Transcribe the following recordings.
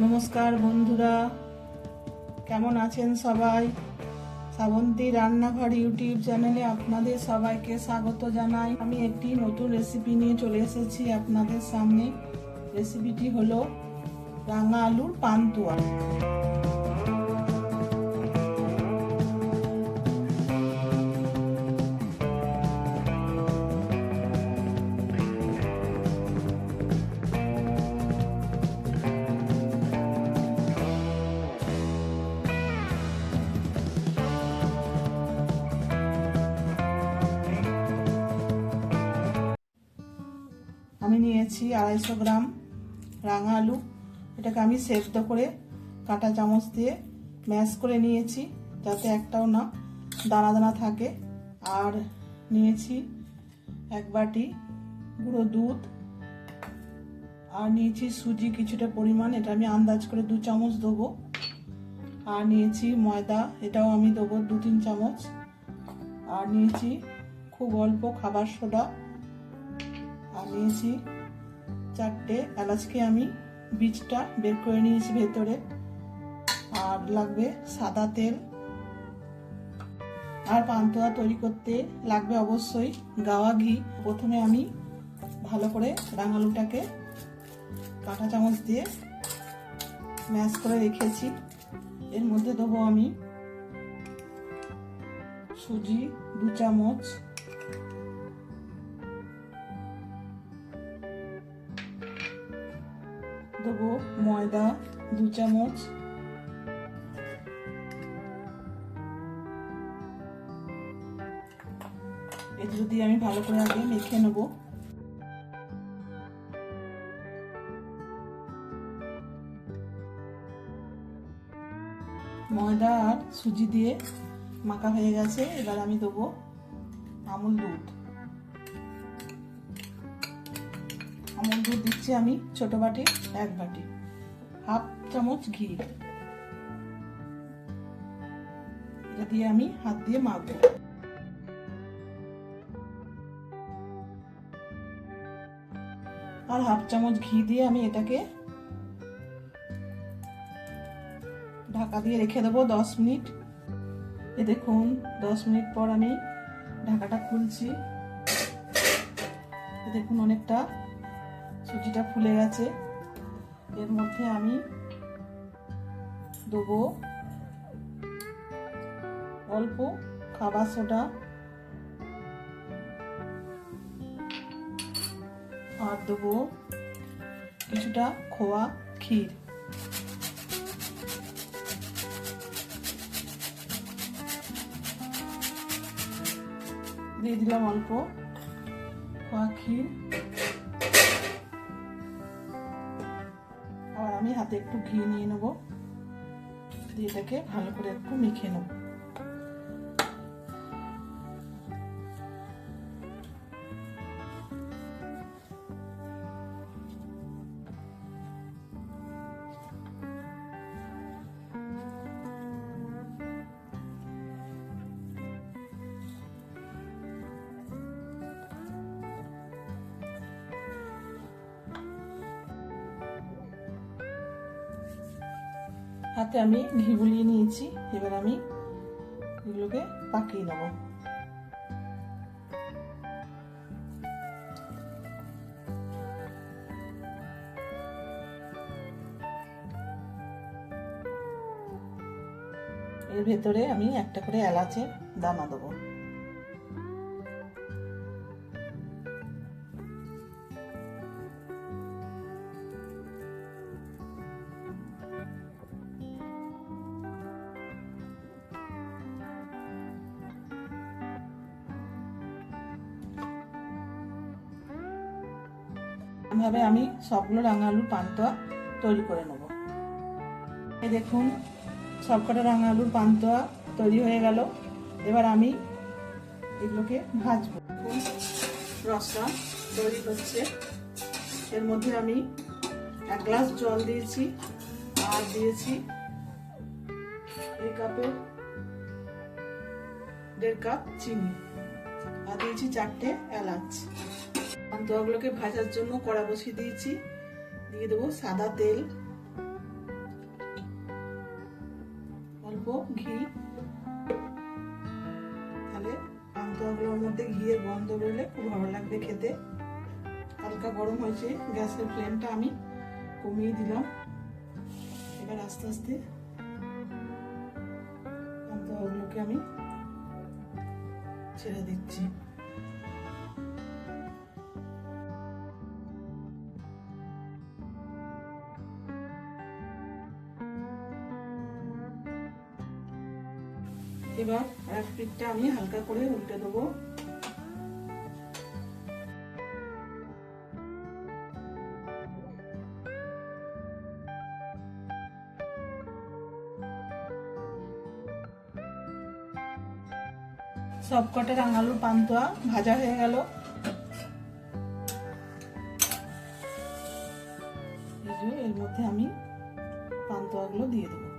নমস্কার বন্ধুরা। কেমন আছেন সবাই? শ্রাবন্তী রান্নাঘর ইউটিউব চ্যানেলে আপনাদের সবাইকে স্বাগত জানাই। আমি একটি নতুন রেসিপি নিয়ে চলে এসেছি আপনাদের সামনে। রেসিপিটি হলো রাঙা আলুর পান্তুয়া। আমি নিয়েছি আড়াইশো গ্রাম রাঙা আলু। এটাকে আমি সেদ্ধ করে কাঁটা চামচ দিয়ে ম্যাশ করে নিয়েছি, যাতে একটাও না দানা দানা থাকে। আর নিয়েছি এক বাটি গুঁড়ো দুধ। আর নিয়েছি সুজি কিছুটা পরিমাণ, এটা আমি আন্দাজ করে দু চামচ দেবো। আর নিয়েছি ময়দা, এটাও আমি দেবো দু তিন চামচ। আর নিয়েছি খুব অল্প খাবার সোডা। নিয়েছি চারটে এলাচকে আমি বীজটা বের করে নিয়েছি ভেতরে। আর লাগবে সাদা তেল। আর পান্তুয়া তৈরি করতে লাগবে অবশ্যই গাওয়া ঘি। প্রথমে আমি ভালো করে রাঙালুটাকে কাঁটা চামচ দিয়ে ম্যাশ করে রেখেছি। এর মধ্যে দেবো আমি সুজি, দু চামচ দেবো ময়দা, দু চামচ। এগুলো দিয়ে আমি ভালো করে আগে মেখে নেব। ময়দা আর সুজি দিয়ে মাখা হয়ে গেছে, এবার আমি দেবো আমুল দুধ। আমুল দুধ দিচ্ছি আমি ছোট বাটি, এক বাটি। হাফ চামচ ঘি। এটা দিয়ে আমি হাত দিয়ে মাখবো। আর হাফ চামচ ঘি দিয়ে আমি এটাকে ঢাকা দিয়ে রেখে দেবো দশ মিনিট। এ দেখুন, দশ মিনিট পর আমি ঢাকাটা খুলছি। দেখুন, অনেকটা সুজিটা ফুলে গেছে। এর মধ্যে আমি দেবো অল্প খাবার সোডা আর দেবো কিছুটা খোয়া ক্ষীর। দিয়ে দিলাম অল্প খোয়া ক্ষীর। আমি হাতে একটু ঘি নিয়ে নেব। দিয়ে এটাকে ভালো করে একটু মেখে নেব। হাতে আমি ঘি গুলিয়ে নিয়েছি। এবার আমি এগুলোকে পাকিয়ে নেব। এর ভেতরে আমি একটা করে এলাচের দানা দেবো। এভাবে আমি সবগুলো রাঙা আলুর পান্তুয়া তৈরি করে নেব। এই দেখুন, সবকটা রাঙা আলুর পান্তুয়া তৈরি হয়ে গেল। এবার আমি এগুলোকে ভাজবো। রসটা তৈরি হচ্ছে। এর মধ্যে আমি এক গ্লাস জল দিয়েছি, আর দিয়েছি এই কাপের, দেড় কাপ চিনি, আর দিয়েছি চারটে এলাচ। পান্তুয়াগুলোকে ভাজার জন্য কড়া বসিয়ে দিয়েছি। দিয়ে দেবো সাদা তেল। অল্প ঘি। তাহলে পান্তুয়াগুলোর মধ্যে ঘিয়ের গন্ধ বেরোলে খুব ভালো লাগবে খেতে। হালকা গরম হয়েছে, গ্যাসের ফ্লেমটা আমি কমিয়ে দিলাম। এবার আস্তে আস্তে পান্তুয়াগুলোকে আমি ছেড়ে দিচ্ছি। এবার এক পিঠটা আমি হালকা করে উল্টে দেবো। সব কটা রাঙালুর পান্তুয়া ভাজা হয়ে গেল। এর মধ্যে আমি পান্তুয়াগুলো দিয়ে দেবো।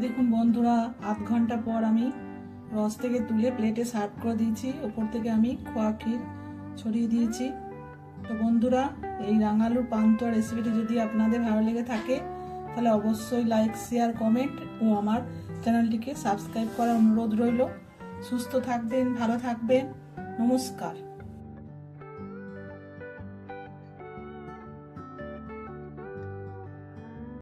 দেখুন বন্ধুরা, আধ ঘণ্টা পর আমি রস থেকে তুলে প্লেটে সার্ভ করে দিয়েছি। ওপর থেকে আমি খোয়া ক্ষীর ছড়িয়ে দিয়েছি। তো বন্ধুরা, এই রাঙালুর পান্তুয়া রেসিপিটি যদি আপনাদের ভালো লেগে থাকে, তাহলে অবশ্যই লাইক শেয়ার কমেন্ট ও আমার চ্যানেলটিকে সাবস্ক্রাইব করার অনুরোধ রইল। সুস্থ থাকবেন, ভালো থাকবেন। নমস্কার।